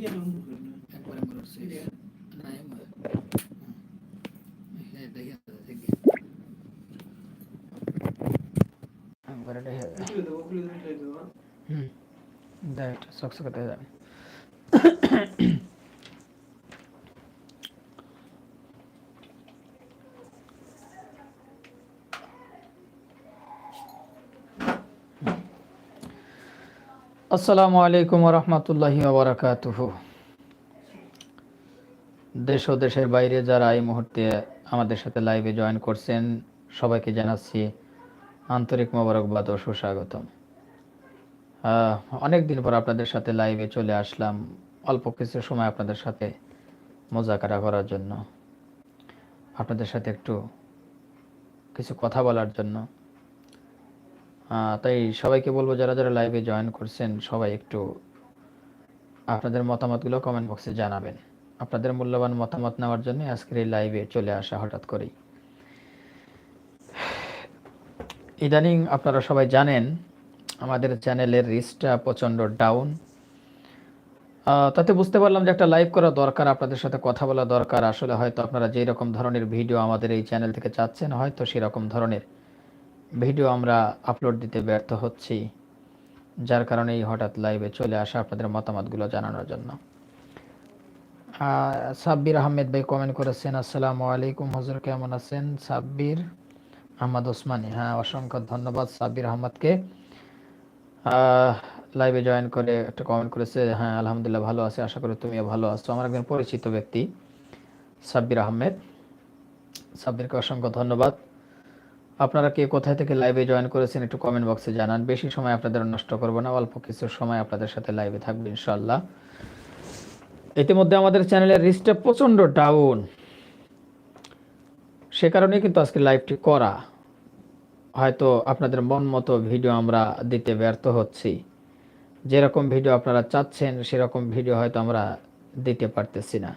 এইটা নম্বর করি না একবারে মোড়ার সুইচ না এই মোড় হ্যাঁ দেখে আছে, দেখে একবারে দেখে যায়। খুলে দেবো খুলে দেবো খুলে দেবো হুম দেখ চকচকাতে যাবে আসসালামু আলাইকুম রহমতুল্লাহি ওবরাকাতুহ। দেশ ও দেশের বাইরে যারা এই মুহূর্তে আমাদের সাথে লাইভে জয়েন করছেন, সবাইকে জানাচ্ছি আন্তরিক মোবারকবাদ ও সুস্বাগতম। অনেক দিন পর আপনাদের সাথে লাইভে চলে আসলাম, অল্প কিছু সময় আপনাদের সাথে মোজাকারা করার জন্য। আপনাদের সাথে একটু কিছু কথা বলার জন্য। তাই সবাইকে বলব যারা যারা লাইভে জয়েন করছেন, সবাই একটু আপনাদের মতামতগুলো কমেন্ট বক্সে জানাবেন। আপনাদের মূল্যবান মতামত নেওয়ার জন্য আজকের এই লাইভে চলে আসা হঠাৎ করেই। ইদানিং আপনারা সবাই জানেন, আমাদের চ্যানেলের রিচটা প্রচণ্ড ডাউন তাতে বুঝতে পারলাম যে একটা লাইভ করা দরকার, আপনাদের সাথে কথা বলা দরকার। আসলে হয়তো আপনারা যেই রকম ধরনের ভিডিও আমাদের এই চ্যানেল থেকে চাচ্ছেন, হয়তো সেরকম ধরনের ভিডিও আমরা আপলোড দিতে ব্যর্থ হচ্ছি, যার কারণে এই হঠাৎ লাইভে চলে আসা আপনাদের মতামতগুলো জানানোর জন্য। সাব্বির আহমেদ ভাই কমেন্ট করেছেন, আসসালামু আলাইকুম, হজর কেমন আছেন? সাব্বির আহমদ ওসমানি হ্যাঁ অসংখ্য ধন্যবাদ সাব্বির আহমদকে। লাইভে জয়েন করে একটা কমেন্ট করেছে হ্যাঁ আলহামদুলিল্লাহ ভালো আছে, আশা করি তুমিও ভালো আছো। আমার একজন পরিচিত ব্যক্তি, সাব্বির আহমেদ। সাব্বিরকে অসংখ্য ধন্যবাদ। আপনারা কে কোথায় থেকে লাইভে জয়েন করেছেন একটু কমেন্ট বক্সে জানান। বেশি সময় আপনাদের নষ্ট করব না, অল্প কিছু সময় আপনাদের সাথে লাইভে থাকবে ইনশাল্লাহ ইতিমধ্যে আমাদের চ্যানেলের রিচটা প্রচণ্ড ডাউন সে কারণে কিন্তু আজকে লাইভটি করা। হয়তো আপনাদের মন মতো ভিডিও আমরা দিতে ব্যর্থ হচ্ছি। যেরকম ভিডিও আপনারা চাচ্ছেন, সেরকম ভিডিও হয়তো আমরা দিতে পারতেছি না।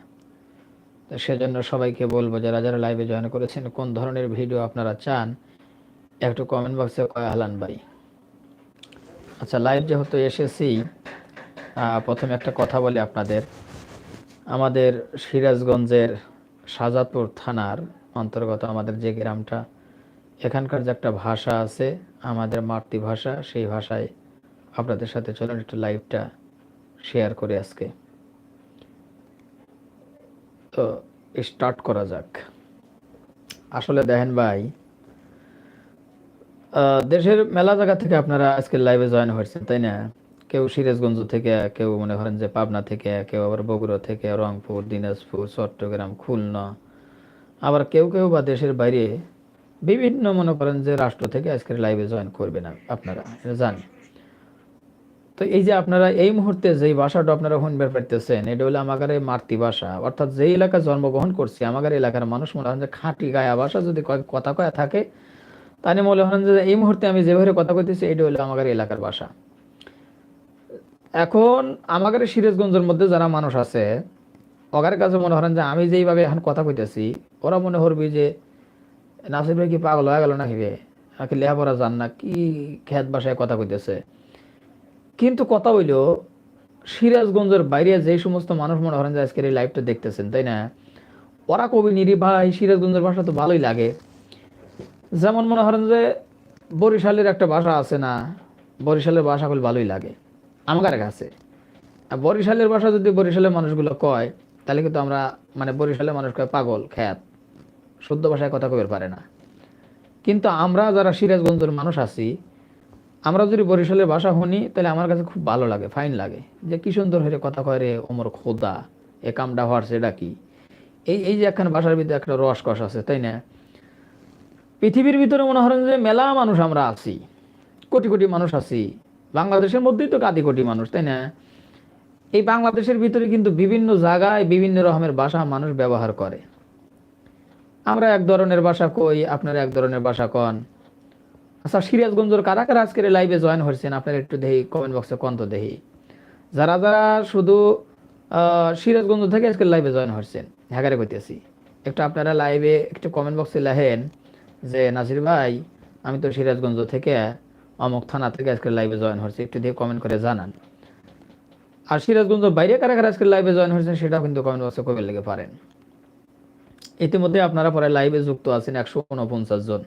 তো সেজন্য সবাইকে বলব, যারা যারা লাইভে জয়েন করেছেন, কোন ধরনের ভিডিও আপনারা চান একটু কমেন্ট বক্সে কয় হালান ভাই। আচ্ছা লাইভ যেহেতু এসেছি প্রথমে একটা কথা বলি আপনাদের। আমাদের সিরাজগঞ্জের শাহজাদপুর থানার অন্তর্গত আমাদের যে গ্রামটা, এখানকার যে একটা ভাষা আছে, আমাদের মাতৃভাষা, সেই ভাষায় আপনাদের সাথে চলুন একটু লাইভটা শেয়ার করে আজকে। তো স্টার্ট করা যাক। আসলে দেখেন ভাই দেশের মেলা জায়গা থেকে আপনারা আজকে লাইভে জয়েন হয়েছেন, তাই না? কেউ সিরাজগঞ্জ থেকে, কেউ মনে করেন যে পাবনা থেকে, কেউ আবার বগুড়া থেকে, রংপুর, দিনাজপুর, চট্টগ্রাম, খুলনা। আবার কেউ কেউ বা দেশের বাইরে বিভিন্ন মনে করেন যে রাষ্ট্র থেকে আজকের লাইভে জয়েন করবেন আপ- আপনারা, এটা জানি তো এই যে আপনারা এই মুহূর্তে যেই ভাষাটা আপনারা শুনবে পাইতেছেন, এটা হলো আমাদের মাতৃভাষা। অর্থাৎ যেই এলাকায় জন্মগ্রহণ করছি আমাদের এলাকার মানুষ মনে হয় যে খাঁটি গায়া ভাষা যদি কথা কয়া থাকে তাহলে মনে হয় যে এই মুহূর্তে আমি যেভাবে কথা কইতেছি এটা হলো আমাদের এলাকার ভাষা। এখন আমাদের সিরাজগঞ্জের মধ্যে যারা মানুষ আছে, ওদের কাছে মনে করেন যে আমি যেইভাবে এখন কথা কইতেছি, ওরা মনে করবি যে নাসির ভাই কি পাগল হয়ে গেল নাকি রে? নাকি লেখাপড়া জান না, কি খ্যাত ভাষায় কথা কইতেছে? কিন্তু কথা হইল, সিরাজগঞ্জের বাইরে যে সমস্ত মানুষ মনে করেন যে আজকের এই লাইভটা দেখতেছেন, তাই না? ওরা কবি নিরি ভাই, সিরাজগঞ্জের ভাষা তো ভালোই লাগে। যেমন মনে করেন যে বরিশালের একটা ভাষা আছে না, বরিশালের ভাষা খুব ভালোই লাগে। আমার কাছে আর বরিশালের ভাষা যদি বরিশালের মানুষগুলো কয়, তাহলে কিন্তু আমরা মানে বরিশালের মানুষ কয় পাগল, খ্যাত। শুদ্ধ ভাষায় কথা কবের পারে না। কিন্তু আমরা যারা সিরাজগঞ্জের মানুষ আছি, আমরা যদি বরিশালের ভাষা শুনি, তাহলে আমার কাছে খুব ভালো লাগে, ফাইন লাগে। যে কি সুন্দর হয়ে কথা কয় রে, ওমর খোদা, এ কামটা হওয়ার সেটা কি? এই এই যে একখান ভাষার ভিতরে একটা রস কষ আছে, তাই না? পৃথিবীর ভিতরে মনে করেন যে মেলা মানুষ আমরা আছি, কোটি কোটি মানুষ আছি। বাংলাদেশের মধ্যেই তো কাদি কোটি মানুষ, তাই না? এই বাংলাদেশের ভিতরে কিন্তু বিভিন্ন জায়গায় বিভিন্ন রকমের ভাষা মানুষ ব্যবহার করে। আমরা এক ধরনের ভাষা কই, আপনারা এক ধরনের ভাষা কন। আচ্ছা সিরাজগঞ্জের কারা কারা আজকের লাইভে জয়েন হয়েছেন, আপনারা একটু দেখি কমেন্ট বক্সে কন্ত দেখি। যারা যারা শুধু সিরাজগঞ্জ থেকে আজকের লাইভে জয়েন হয়েছেন হ্যাগারে কইতেছি। একটু আপনারা লাইভে একটু কমেন্ট বক্সে লেখেন যে নাসির ভাই, আমি তো সিরাজগঞ্জ থেকে অমুক থানা থেকে আজকে লাইভে জয়েন হয়েছি। একটু দিয়ে কমেন্ট করে জানান। আর সিরাজগঞ্জ বাইরে কারা কারা আজকে লাইভে জয়েন হয়েছেন সেটাও কিন্তু কমেন্ট বক্সে কবে লেগে পারেন। ইতিমধ্যে আপনারা পরে লাইভে যুক্ত আছেন একশো উনপঞ্চাশ জন।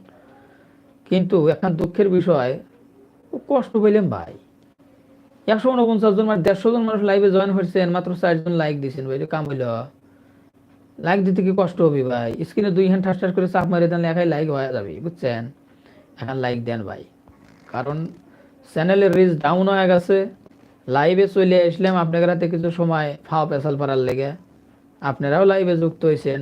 কিন্তু এখন দুঃখের বিষয়, কষ্ট পেলাম ভাই। একশো উনপঞ্চাশ জন মানে দেড়শো জন মানুষ লাইভে জয়েন হয়েছেন, মাত্র চারজন লাইক দিয়েছেন ভাই কাম হইল। লাইক দিতে কি কষ্ট হবে ভাই? স্ক্রিনে দুই হ্যান্ড ঠাস করে চাপ মারি দেন, লেখায় লাইক হয়ে যাবে, বুঝছেন? এখন লাইক দেন ভাই। কারণ চ্যানেলের রিচ ডাউন হয়ে গেছে লাইভে চলে আসলাম আপনাদের হাতে কিছু সময়, ফাও পেশাল পাড়ার লেগে। আপনারাও লাইভে যুক্ত হয়েছেন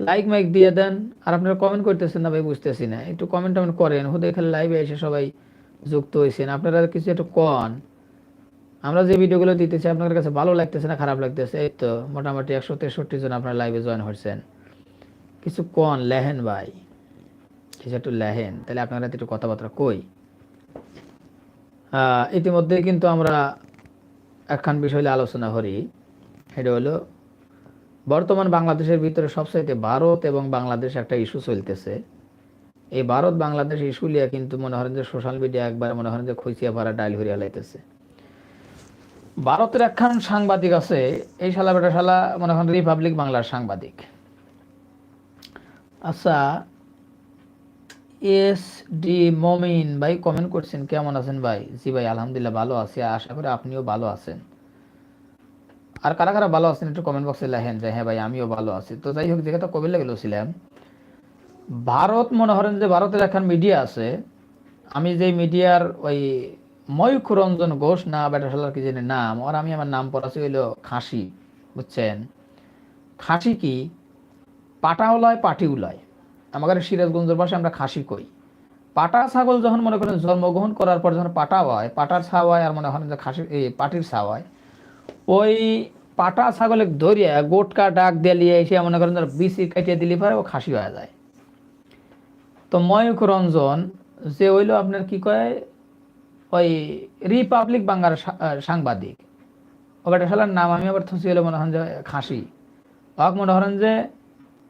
লাইক মাইক দিয়ে দেন। আর আপনারা কমেন্ট করতেছেন না ভাই, বুঝতেছি না। একটু কমেন্ট টমেন্ট করেন। হুদে খালি লাইভে এসে সবাই যুক্ত হয়েছেন আপনারা কিছু একটু কন। আমরা যে ভিডিওগুলো দিতেছি, আপনাদের কাছে ভালো লাগতেছে না, খারাপ লাগতেছে, এই তো মোটামুটি একশো তেষট্টি জন আপনারা লাইভে জয়েন হয়েছেন। কিছু কন? লেহেন ভাই। কিছু একটু লেহেন, তাহলে আপনারা একটু কথাবার্তা কই? ইতিমধ্যে কিন্তু আমরা একখান বিষয় আলোচনা করি। সেটা হলো, বর্তমান বাংলাদেশের ভিতরে সবচাইতে ভারত এবং বাংলাদেশ একটা ইস্যু চলতেছে। এই ভারত বাংলাদেশ ইস্যু লিয়ে কিন্তু মনে করেন যে সোশ্যাল মিডিয়া একবার মনে করেন যে খৈচিয়া পাড়া ডাইল হরিয়া লাইতেছে। ভারতের একখান সাংবাদিক আছে, এই শালা বেটা শালা মনে করেন রিপাবলিক বাংলার সাংবাদিক। আচ্ছা এস ডি মমিন ভাই কমেন্ট করছেন, কেমন আছেন ভাই? জি ভাই, আলহামদুলিল্লাহ ভালো আছি, আশা করি আপনিও ভালো আছেন। আর কারা কারা ভালো আছেন একটু কমেন্ট বক্সে লেখেন যে হ্যাঁ ভাই, আমিও ভালো আছি। তো যাই হোক যেটা কবে লেগে ছিলাম ভারত মনে করেন যে ভারতের এখন মিডিয়া আছে, আমি যে মিডিয়ার ওই ময়ূখ রঞ্জন ঘোষ না বেটাশালার কি জানি নাম? আর আমি আমার নাম পড়াছি হইল খাসি, বুঝছেন? খাসি কি? পাটাও লয় পাটিও লয় আমাদের সিরাজগঞ্জের পাশে আমরা খাসি কই। পাটা ছাগল যখন মনে করেন জন্মগ্রহণ করার পর যখন পাটা হয়, পাটার ছাও হয় আর মনে করেন যে খাসি এই পাটির ছাও হয়, ওই পাটা ছাগলে ধরিয়া গোটকা ডাক দিয়ে এসে মনে করেন ধর বিসি কাটিয়ে দিলে পরে ও খাসি হয়ে যায়। তো ময়ূখ রঞ্জন যে হইল আপনার কি কয়? ওই রিপাবলিক বাংলার সাংবাদিক। ওটা শালার নাম আমি আবার থসি হলো মনে হন যে খাসি। হক মনে করেন যে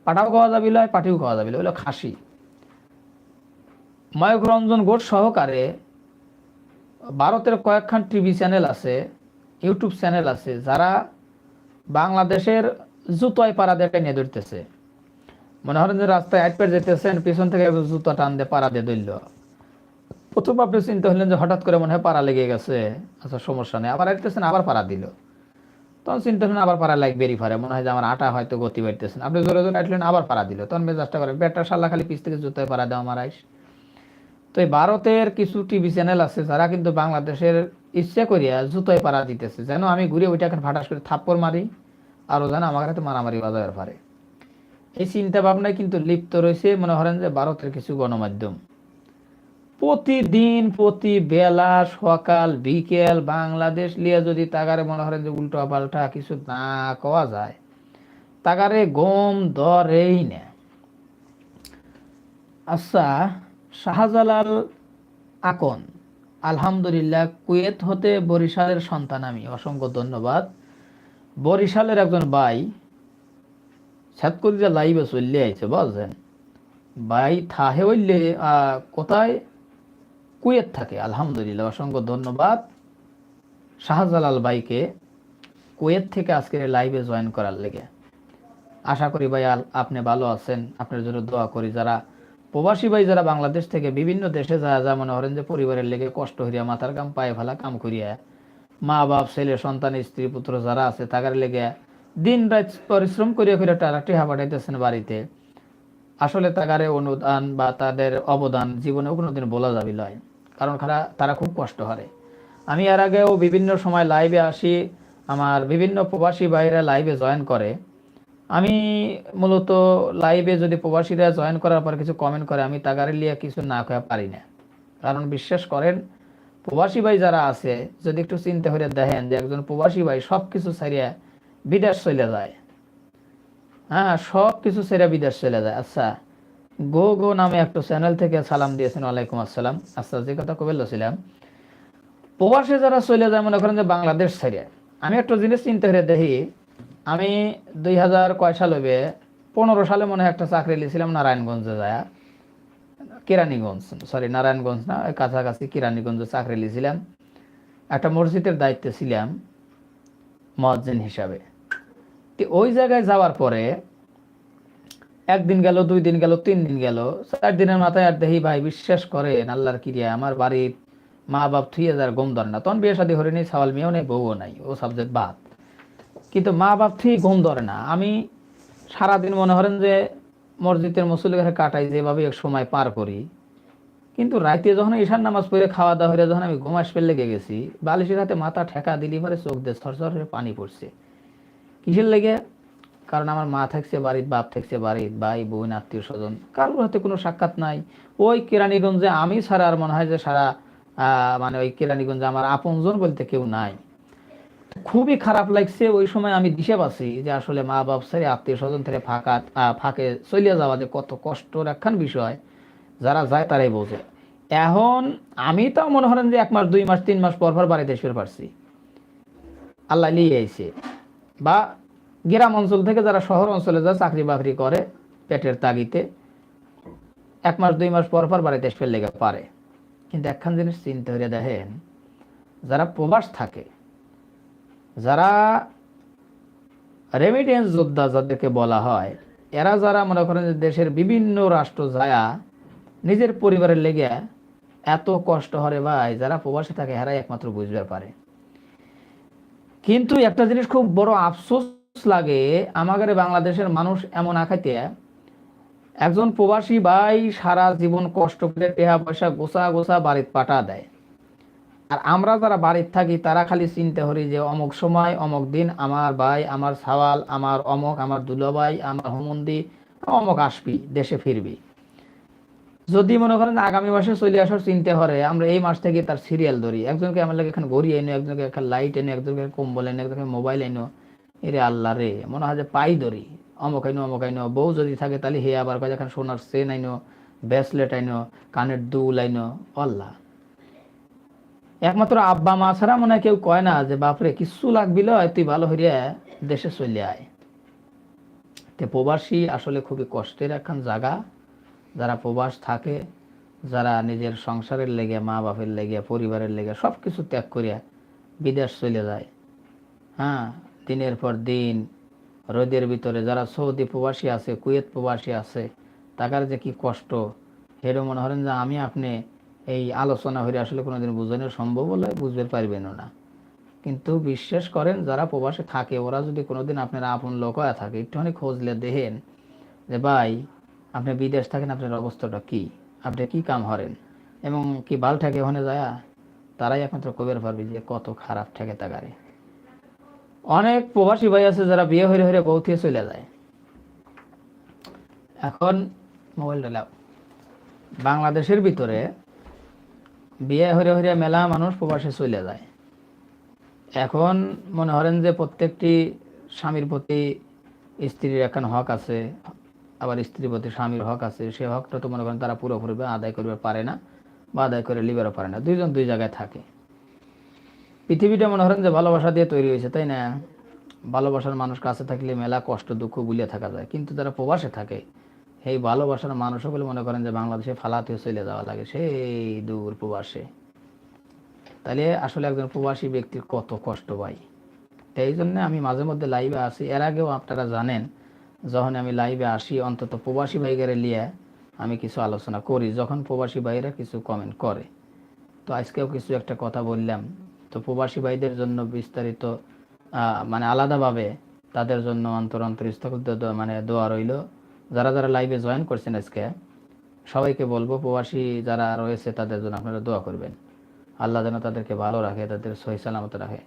পাটাও খাওয়া যাবি লয় পাটিও খাওয়া যাবি হইল খাসি। ময়ূখ রঞ্জন গোট সহকারে ভারতের কয়েকখান টিভি চ্যানেল আছে, ইউটিউব চ্যানেল আছে, যারা বাংলাদেশের জুতোয় পাড়াদেরকে নিয়ে ধরতেছে। মনে করেন যে রাস্তায় আট পেট যেতেছেন পিছন থেকে জুতো টান দিয়ে পাড়া দিয়ে ধরল। প্রথম আপনি চিন্তা হলেন যে হঠাৎ করে মনে হয় পাড়া লেগে গেছে। আচ্ছা সমস্যা নেই। আবার আইতেছেন, আবার পাড়া দিল। তখন চিন্তা হলেন আবার পাড়া বেরি ফারে মনে হয় যে আমার আটা হয়তো গতি বাড়তেছেন আপনি জোরে জোরে আটলেন আবার পাড়া দিল। তখন মেজাজটা করে বেটার সাল্লা খালি পিছ থেকে জুতোয় পাড়া দেওয়া আমার আইস। তো এই ভারতের কিছু টিভি চ্যানেল আছে, যারা কিন্তু বাংলাদেশের ইচ্ছা করিয়া জুতোয় পাড়া দিতেছে। যেন আমি ঘুরে ওইটা এখন ফাটাস করে থাপ্পড় মারি আরও যেন আমার হাতে মারামারি বাজার পারে। এই চিন্তা ভাবনায় কিন্তু লিপ্ত রয়েছে, মনে করেন যে ভারতের কিছু গণমাধ্যম। প্রতিদিন প্রতি বেলা সকাল, বিকেল বাংলাদেশ লিয়ে যদি তাগারে মনে করেন যে উল্টো পাল্টা কিছু না কওয়া যায়, তাগারে গম ধরেই না। আচ্ছা শাহজালাল আকন, আলহামদুলিল্লাহ, কুয়েত হতে বরিশালের সন্তান আমি, অসংখ্য ধন্যবাদ। বরিশালের একজন ভাই সাতকরি যে লাইভে চললে আইছে, বুঝছেন? ভাই থাহে হইলে কোথায়? কুয়েত থাকে, আলহামদুলিল্লাহ, অসংখ্য ধন্যবাদ। শাহজালাল ভাইকে কুয়েত থেকে আজকের লাইভে জয়েন করার লেগে। আশা করি ভাই আপনি ভালো আছেন, আপনার জন্য দোয়া করি। যারা প্রবাসী ভাই, যারা বাংলাদেশ থেকে বিভিন্ন দেশে যা যা মনে করেন যে পরিবারের লেগে কষ্ট হইয়া মাথার কাম, পায়ে ফেলা কাম করিয়া, মা বাপ, ছেলে, সন্তান, স্ত্রী, পুত্র যারা আছে, তাদের লেগে দিন রাত পরিশ্রম করিয়া করিয়া তারা টেহা পাঠাইতেছেন বাড়িতে। আসলে তাগারে অনুদান বা তাদের অবদান জীবনে কোনোদিন বলা যাবে লয় কারণ তারা তারা খুব কষ্ট করে আমি এর আগেও বিভিন্ন সময় লাইভে আসি, আমার বিভিন্ন প্রবাসী ভাইরা লাইভে জয়েন করে। আমি মূলত লাইভে যদি প্রবাসীরা জয়েন করার পর কিছু কমেন্ট করে, আমি তাগারে লিয়ে কিছু না কয়া পারি না। কারণ বিশ্বাস করেন, প্রবাসী ভাই যারা আছে, যদি একটু চিন্তা করে দেখেন যে একজন প্রবাসী ভাই সব কিছু ছাড়িয়া বিদেশ চলে যায়। হ্যাঁ সব কিছু সেরা বিদেশ চলে যায়। আচ্ছা গো গো নামে একটা চ্যানেল থেকে সালাম দিয়েছেন, ওয়ালাইকুম আসসালাম। আচ্ছা যে কথা কবে ছিলাম প্রবাসে যারা চলে যায়, মনে করেন যে বাংলাদেশ ছেড়ে, আমি একটা জিনিস চিন্তা করে দেখি, আমি দুই হাজার কয় সাল হবে পনেরো সালে মনে হয় একটা চাকরি নিয়েছিলাম নারায়ণগঞ্জে যায়। কেরানীগঞ্জ সরি নারায়ণগঞ্জ না কাছাকাছি কেরানীগঞ্জে চাকরি নিয়েছিলাম। একটা মসজিদের দায়িত্বে ছিলাম, মহাজ্জিন হিসাবে। তো ওই জায়গায় যাওয়ার পরে একদিন গেল, দুই দিন গেল, তিন দিন গেল, চার দিনের মাথায় আর দেখি ভাই বিশ্বাস করেন, আল্লাহর কিরিয়া, আমার বাড়ির মা বাপ থুয়ে যার গম ধরে না। তখন বিয়ে শাদী হরে নেই সাওয়াল মেয়েও নেই, বউও নাই, ও সাবজেক্ট বাদ। কিন্তু মা বাপ থুয়ে গম ধরে না। আমি সারাদিন মনে করেন যে মসজিদের মুসল্লি ঘরে কাটাই, যেভাবে এক সময় পার করি। কিন্তু রাতে যখন ঈশান নামাজ পড়ে খাওয়া দাওয়া হয়ে যখন আমি ঘুম আসবে লেগে গেছি, বালিশের হাতে মাথা ঠেকা দিলি পরে চোখ দিয়ে সরসর পানি পড়ছে। কিসের লেগে? কারণ আমার মা থাকছে বাড়ির, বাপ থাকছে বাড়ির, ভাই, বোন, আত্মীয় স্বজন। কারোর হাতে কোনো সাক্ষাৎ নাই। ওই কেরানীগঞ্জে আমি ছাড়া আর মনে হয় যে সারা মানে ওই কেরানীগঞ্জে আমার আপনজন বলতে কেউ নাই। খুবই খারাপ লাগছে, ওই সময় আমি দিশে পাচ্ছি যে আসলে মা বাপ ছেড়ে, আত্মীয় স্বজন থেকে ফাঁকা ফাঁকে চলিয়া যাওয়া যে কত কষ্টর একখান বিষয়, যারা যায় তারাই বোঝে। এখন আমি তাও মনে করেন যে এক মাস, দুই মাস, তিন মাস পর পর বাড়িতে এসে পারছি। আল্লাহ নিয়ে আইছে। বা গ্রাম অঞ্চল থেকে যারা শহর অঞ্চলে যায়, চাকরি বাকরি করে পেটের তাগিতে এক মাস, দুই মাস পর পর বাড়িতে এসে লেগে পারে কিন্তু একখান জিনিস চিন্তা করে দেখেন, যারা প্রবাস থাকে, যারা রেমিটেন্স যোদ্ধা যাদেরকে বলা হয়, এরা যারা মনে করেন যে দেশের বিভিন্ন রাষ্ট্র যায়া নিজের পরিবারের লেগে এত কষ্ট হরে ভাই, যারা প্রবাসে থাকে, এরাই একমাত্র বুঝতে পারে। কিন্তু একটা জিনিস খুব বড় আফসোস লাগে আমাদের বাংলাদেশের মানুষ এমন আখাইতে একজন প্রবাসী ভাই সারা জীবন কষ্ট করে টেহা পয়সা গোসা গোসা বাড়িতে পাঠা দেয়। আর আমরা যারা বাড়িতে থাকি, তারা খালি চিন্তা হরি যে অমুক সময়, অমুক দিন আমার ভাই, আমার সাওয়াল আমার অমক, আমার দুলাভাই, আমার হুমন্দি, অমক আসবি, দেশে ফিরবি। যদি মনে করেন আগামী মাসে চলে আসার চিন্তা করে, আমরা এই মাস থেকে তার সিরিয়াল ধরি। একজনকে আমার লাগে এখানে ঘড়ি এনো একজনকে এখানে লাইট এনো একজনকে কম্বল এনো একজনকে মোবাইল এনো এরে আল্লাহ রে, মনে হয় যে পাই ধরি। অমক আইনো অমক আইনো। বউ যদি থাকে তাহলে হে আবার কয় এখানে সোনার চেন আইনো ব্রেসলেট আইনো, কানের দুল আইনো। আল্লাহ। একমাত্র আব্বা মা ছাড়া মনে হয় কেউ কয় না যে, বাপরে, কিচ্ছু লাগবিল তুই ভালো হইয়া দেশে চলে আয়। তে প্রবাসী আসলে খুবই কষ্টের একখান জায়গা যারা প্রবাস থাকে, যারা নিজের সংসারের লেগে, মা বাপের লেগে, পরিবারের লেগে সব কিছু ত্যাগ করিয়া বিদেশ চলে যায়। হ্যাঁ দিনের পর দিন রোদের ভিতরে যারা সৌদি প্রবাসী আছে, কুয়েত প্রবাসী আছে, তাকার যে কি কষ্ট। সেটা মনে করেন যে আমি আপনি এই আলোচনা হয়ে আসলে কোনোদিন বোঝানো সম্ভব হলে বুঝতে পারবেন না। কিন্তু বিশ্বাস করেন, যারা প্রবাসে থাকে, ওরা যদি কোনোদিন আপনার আপন লোক হয়ে থাকে, একটুখানি খোঁজলে দেখেন যে, ভাই আপনি বিদেশ থাকেন, আপনার অবস্থাটা কি? আপনি কি কাম হরেন এবং কি বাল ঠেকে ওখানে যায়? তারাই একমাত্র কবের পারবে যে কত খারাপ ঠেকে তাকারে। অনেক প্রবাসী ভাই আছে যারা বিয়ে হয়ে বউ থেকে চলে যায়। এখন মোবাইলটা লাও। বাংলাদেশের ভিতরে বিয়ে হরে হরে মেলা মানুষ প্রবাসে চলে যায়। এখন মনে করেন যে প্রত্যেকটি স্বামীর প্রতি স্ত্রীর এখন হক আছে আবার স্ত্রীর প্রতি স্বামীর হক আছে, সে হকটা তো মনে করেন তারা পুরোপুরি আদায় করবে পারে না বা আদায় করে লিবারও পারে না। দুইজন দুই জায়গায় থাকে। পৃথিবীটা মনে করেন যে ভালোবাসা দিয়ে তৈরি হয়েছে, তাই না? ভালোবাসার মানুষ কাছে থাকলে মেলা কষ্ট, দুঃখ গুলিয়ে থাকা যায়। কিন্তু যারা প্রবাসে থাকে এই ভালোবাসার মানুষও বলে মনে করেন যে বাংলাদেশে ফালাতে চলে যাওয়া লাগে, সেই দূর প্রবাসে। তাহলে আসলে একজন প্রবাসী ব্যক্তির কত কষ্ট পাই এই জন্য আমি মাঝে মধ্যে লাইভে আসি এর আগেও আপনারা জানেন যখন আমি লাইভে আসি, অন্তত প্রবাসী ভাইগেরে নিয়ে আমি কিছু আলোচনা করি, যখন প্রবাসী ভাইরা কিছু কমেন্ট করে। তো আজকেও কিছু একটা কথা বললাম। তো প্রবাসী ভাইদের জন্য বিস্তারিত মানে আলাদাভাবে তাদের জন্য অন্তর অন্তর স্থগিত মানে দোয়া রইল। যারা যারা লাইভে জয়েন করছেন আজকে, সবাইকে বলব, প্রবাসী যারা রয়েছে তাদের জন্য আপনারা দোয়া করবেন। আল্লাহ যেন তাদেরকে ভালো রাখে, তাদের সহি সালামত রাখে।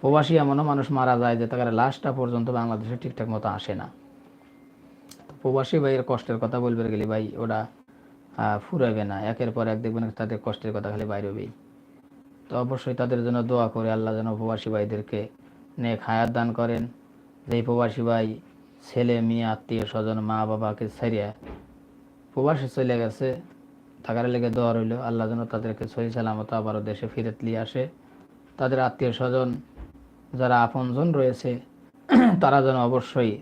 প্রবাসী এমনও মানুষ মারা যায় যে তাদের লাশটা পর্যন্ত বাংলাদেশে ঠিকঠাক মতো আসে না। প্রবাসী ভাইয়ের কষ্টের কথা বলবে গেলে ভাই, ওরা ফুরাবে না। একের পর এক দেখবেন তাদের কষ্টের কথা খালি বাইরে হবেই তো অবশ্যই তাদের জন্য দোয়া করে আল্লাহ যেন প্রবাসী ভাইদেরকে নেক হায়াত দান করেন। যে এই প্রবাসী ভাই, ছেলে, মেয়ে, আত্মীয় স্বজন, মা বাবাকে ছাড়িয়া প্রবাসে চলে গেছে, থাকার লেগে দোয়া রইল। আল্লাহ যেন তাদেরকে সহি সালামত আবারও দেশে ফিরত নিয়ে আসে। তাদের আত্মীয় স্বজন যারা আপনজন রয়েছে, তারা যেন অবশ্যই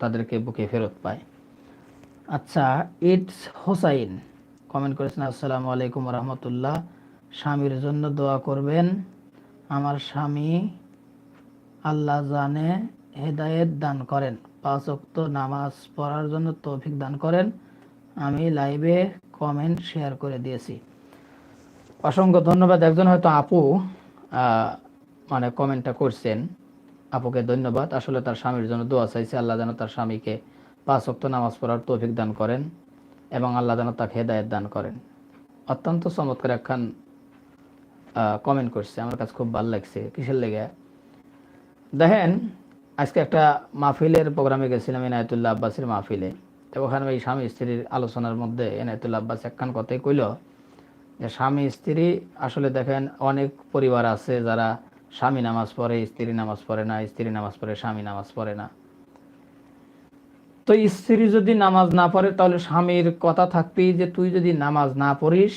তাদেরকে বুকে ফেরত পায়। আচ্ছা ইটস হোসাইন। কমেন্ট করেছেন, আসসালামু আলাইকুম রহমতুল্লাহ স্বামীর জন্য দোয়া করবেন। আমার স্বামী আল্লাহ জানে হেদায়েত দান করেন। পাঁচ ওয়াক্ত নামাজ পড়ার জন্য তৌফিক দান করেন। আমি লাইভে কমেন্ট শেয়ার করে দিয়েছি। অসংখ্য ধন্যবাদ। একজন হয়তো আপু মানে কমেন্টটা করছেন। আপুকে ধন্যবাদ। আসলে তার স্বামীর জন্য দোয়া চাইছে, আল্লাহ যেন তার স্বামীকে পাঁচ ওয়াক্ত নামাজ পড়ার তৌফিক দান করেন এবং আল্লাহ যেন তাকে হেদায়েত দান করেন। অত্যন্ত চমৎকার একখান কমেন্ট করছে। আমার কাছে খুব ভালো লাগছে। কিসের লেগে? দেখেন, আজকে একটা মাহফিলের প্রোগ্রামে গেছিলাম এনায়তুল্লাহ আব্বাসের মাহফিলে। তো ওখানে ওই স্বামী স্ত্রীর আলোচনার মধ্যে এনায়তুল্লাহ আব্বাস একখান কথাই কইল যে, স্বামী স্ত্রী আসলে দেখেন অনেক পরিবার আছে যারা স্বামী নামাজ পড়ে, স্ত্রী নামাজ পড়ে না, স্ত্রী নামাজ পড়ে, স্বামী নামাজ পড়ে না। তো স্ত্রী যদি নামাজ না পড়ে, তাহলে স্বামীর কথা থাকবেই যে তুই যদি নামাজ না পড়িস,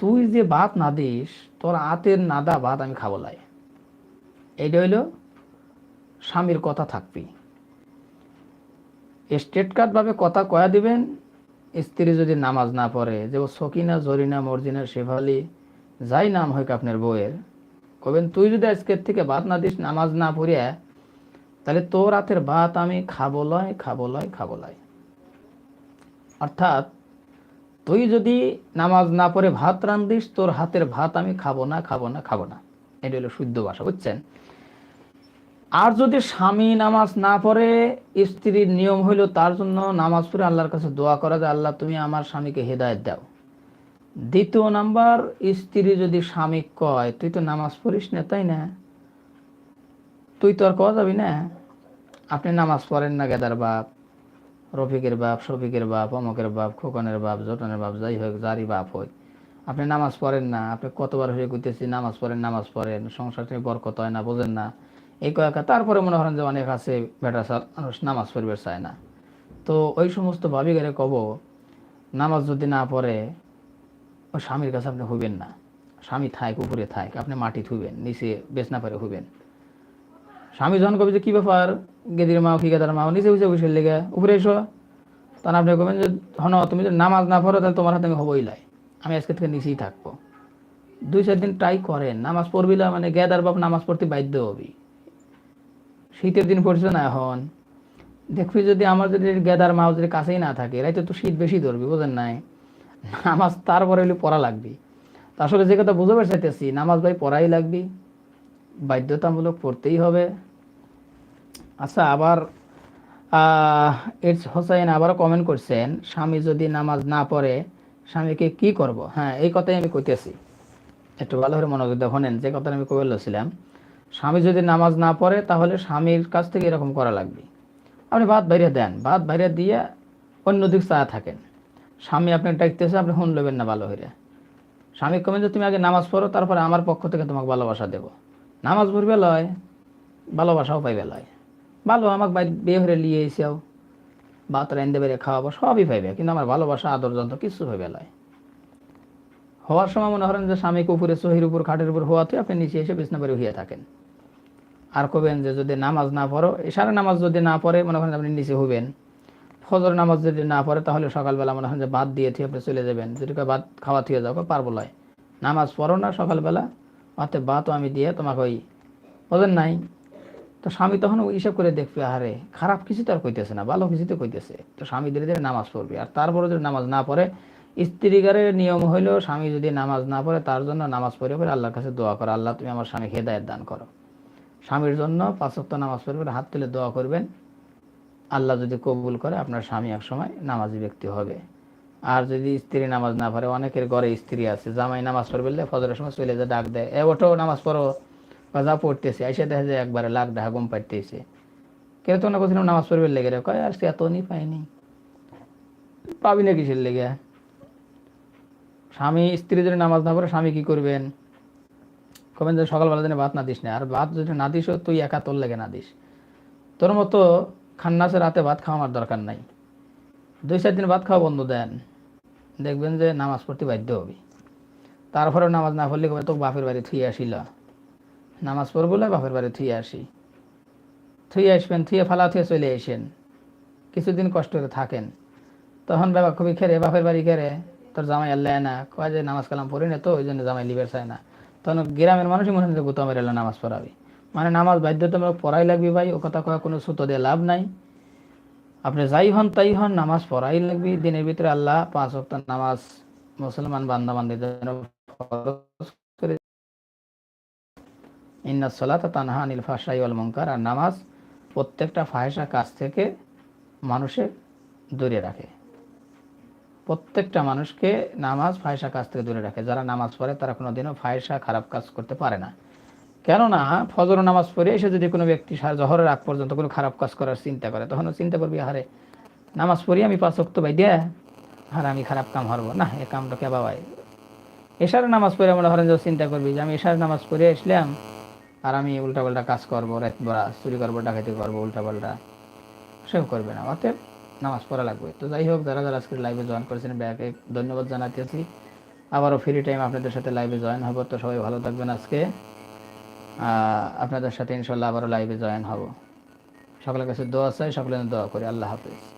তুই যে ভাত না দিস, তোর হাতের নাদা ভাত আমি খাব লাই। এইটা হইল স্বামীর কথা থাকবি স্টেট কার্ড ভাবে কথা কয়া দিবেন, স্ত্রী যদি নামাজ না পড়ে, যে সকিনা, জরিনা, মর্জিনা, শেফালি, যাই নাম হোক আপনার বউয়ের কবেন, তুই যদি আজকের থেকে ভাত না দিস, নামাজ না পড়িয়া, তাহলে তোর হাতের ভাত আমি খাব লয় খাব লয় খাব লয়। অর্থাৎ, তুই যদি নামাজ না পড়ে ভাত রান্ধিস, তোর হাতের ভাত আমি খাব না খাব না খাব না। এটা হলো শুদ্ধ ভাষা, বুঝছেন? আর যদি স্বামী নামাজ না পড়ে, স্ত্রীর নিয়ম হইল তার জন্য নামাজ পড়ে আল্লাহর কাছে দোয়া করা যায় আল্লাহ, তুমি আমার স্বামীকে হেদায়েত দাও। দ্বিতীয় নাম্বার, স্ত্রী যদি স্বামী কয়, তুই তো নামাজ পড়িস না, তাই না? তুই তো আর কওয়া যাবি না। আপনি নামাজ পড়েন না, গেদার বাপ। রফিকের বাপ, শফিকের বাপ, অমকের বাপ, খোকনের বাপ, জটনের বাপ, যাই হোক, যারই বাপ হোক আপনি নামাজ পড়েন না, আপনি কতবার হয়ে কইতেছি, নামাজ পড়েন নামাজ পড়েন, সংসার থেকে বরকত হয় না, বোঝেন না। এই কয়েকা তারপরে মনে করেন যে অনেক আছে, বেটা মানুষ নামাজ পড়বে চায় না। তো ওই সমস্ত ভাবি গেলে কব, নামাজ যদি না পড়ে স্বামীর কাছে আপনি হইবেন না। স্বামী থাক, উপরে থাক, আপনি মাটি থুবেন নিচে বেশ না পারে হইবেন। স্বামী যখন কবে যে, কি ব্যাপার? গেদির মা কি গেদার মা নিচে বসে বসে লেগে, উপরে এসো। তখন আপনি কবেন যে, হন, তুমি যদি নামাজ না পড়ো, তাহলে তোমার হাতে আমি হবই লাই। আমি আজকে থেকে নিচেই থাকব। দুই, চার দিন ট্রাই করেন। নামাজ পড়বিলা মানে গেদার বাপ নামাজ পড়তে বাধ্য হবি। শীতের দিন পড়ছে না এখন। দেখবি যদি আমার যদি গেদার মা যদি কাছেই না থাকে রাইতে তো শীত বেশি ধরবি, বোঝেন নাই? নামাজ তারপরে হলে পড়া লাগবে। তা আসলে যে কথা বুঝতে চাইতেছি নামাজ ভাই পড়াই লাগবে, বাধ্যতামূলক পড়তেই হবে। আচ্ছা আবার ইটস হোসাইন আবারও কমেন্ট করছেন, স্বামী যদি নামাজ না পড়ে, স্বামীকে কি করব? হ্যাঁ এই কথাই আমি কইতেছি। একটু ভালো করে মনোযোগ শোনেন, যে কথাটা আমি কবে বলছিলাম স্বামী যদি নামাজ না পড়ে, তাহলে স্বামীর কাছ থেকে এরকম করা লাগবে। আপনি ভাত বাইরে দেন ভাত বাইরে দিয়ে অন্য দিক চা থাকেন। স্বামী আপনি ডাকতেছে, আপনি শুন লবেন না ভালো হইরে। স্বামী কমেন যে, তুমি আগে নামাজ পড়ো, তারপরে আমার পক্ষ থেকে তোমাকে ভালোবাসা দেব। নামাজ পড়বে লয়, ভালোবাসাও পাইবে লয়। ভালো, আমাকে বাই বিয়ে হয়ে লিয়ে এসেও ভাত রান্ধে বেড়ে খাওয়াবো, সবই পাইবে, কিন্তু আমার ভালোবাসা, আদর যন্ত্র কিছু হইবে লয়। হওয়ার সময় মনে করেন যে, স্বামীকে উপরে সহির উপর, খাটের উপর হওয়াতে আপনি নিচে এসে বিছনা করে হইয়া থাকেন। আর কবেন যে, যদি নামাজ না পড়ো এশারে নামাজ যদি না পড়ে, মনে করেন আপনি নিচে হবেন ফজর নামাজ যদি না পড়ে, তাহলে সকালবেলা মনে হয় যে ভাত দিয়ে থিয়ে আপনি চলে যাবেন। যদি ভাত খাওয়া থিয়ে কয় পারব লয়। নামাজ পড়ো না সকালবেলা অতএব ভাতও আমি দিয়ে তোমাকে ওই বোঝেন নাই। তো স্বামী তখন ওই হিসাব করে দেখবে আরে খারাপ কিছু তো আর কইতেছে না, ভালো কিছু তো কইতেছে। তো স্বামী ধীরে ধীরে নামাজ পড়বে। আর তারপরে যদি নামাজ না পড়ে স্ত্রীকারের নিয়ম হইল, স্বামী যদি নামাজ না পড়ে, তার জন্য নামাজ পড়ে পরে আল্লাহর কাছে দোয়া করো। আল্লাহ, তুমি আমার স্বামী হেদায়ত দান করো। স্বামীর জন্য পাঁচ পাঁচক্ত নামাজ পড়বে হাত তুলে দোয়া করবেন। আল্লাহ যদি কবুল করে, আপনার স্বামী এক সময় নামাজি ব্যক্তি হবে। আর যদি স্ত্রী নামাজ না পড়ে, অনেকের ঘরে স্ত্রী আছে, জামাই নামাজ পড়বে, বললে ফজরের সময় চলে যায়, ডাক দেয়, এ, ওঠো, নামাজ পড়ো। বা যা পড়তেছে এসে দেখা যায় একবারে লাখ দেখা গম পাইতেছে কেউ তো না কোথাও নামাজ পড়বে লেগে রে কয়, আর সে এত নি পাইনি পাবি না কিসের লেগে? স্বামী, স্ত্রী যদি নামাজ না পড়ে, স্বামী কি করবেন? কবেন যে সকালবেলা দিনে ভাত না দিস না, আর ভাত যদি না দিস তুই একা তোর লেগে না দিস। তোর মতো খান্নাসে রাতে ভাত খাওয়া আমার দরকার নাই। দুই চার দিন ভাত খাওয়া বন্ধ দেন। দেখবেন যে নামাজ পড়তে বাধ্য হবে। তারপরেও নামাজ না পড়লে তোকে বাপের বাড়ি থুয়ে আসিল? নামাজ পড়ব না, বাপের বাড়ি থুয়ে আসি। থুয়ে আসবেন, থুয়ে ফালা থুয়ে চলে আসেন। কিছুদিন কষ্ট করে থাকেন। তখন বাবা খুবই খেরে, বাপের বাড়ি খেরে তোর জামাই আল্লাহ না। কয় যে, নামাজ কালাম পড়ি না তো, ওই জন্য জামাই লিবের চায় না। তখন গ্রামের মানুষই মনে হয় গুতো মেরে নামাজ পড়াবি। মানে নামাজ বাধ্যতামূলক পড়াই লাগবে ভাই, ও কথা কয়া কোনো সুতো দিয়ে লাভ নাই। আপনি যাই হন, তাই হন, নামাজ পড়াই লাগবে। দিনের ভিতরে আল্লাহ পাঁচ ওয়াক্ত নামাজ মুসলমান বান্দা বান্দিদের করে তানহা আনিল ফাহশাই ওয়াল মুনকার, আর নামাজ প্রত্যেকটা ফাহেসা কাজ থেকে মানুষের দূরে রাখে। প্রত্যেকটা মানুষকে নামাজ ফাহেসা কাজ থেকে দূরে রাখে। যারা নামাজ পড়ে, তারা কোনোদিনও ফাহেসা খারাপ কাজ করতে পারে না। কেননা ফজর নামাজ পড়ে এসে যদি কোনো ব্যক্তি জহরের আগ পর্যন্ত কোনো খারাপ কাজ করার চিন্তা করে, তখন চিন্তা করবি হারে নামাজ পড়ি আমি পাঁচ অক্ত ভাই দিয়ে, আর আমি খারাপ কাম হারবো। না, এ কামটা কে বাবাই এশার নামাজ পড়ে করেন যে চিন্তা করবি যে, আমি এশার নামাজ পড়ে আসলাম, আর আমি উল্টা পাল্টা কাজ করব, রাত বড়া চুরি করব, ডাকাতি করব উল্টা পাল্টা সেও করবে না, অতএব নামাজ পড়া লাগবে। তো যাই হোক, যারা যারা আজকে লাইভে জয়েন করেছেন ব্যাকে ধন্যবাদ জানাতেছি আবারও ফ্রি টাইম আপনাদের সাথে লাইভে জয়েন হব। তো সবাই ভালো থাকবেন আজকে। আপনাদের সাথে ইনশাল্লাহ আবারও লাইভে জয়েন হব। সকলের কাছে দোয়া চাই, সকলের দোয়া করি। আল্লাহ হাফিজ।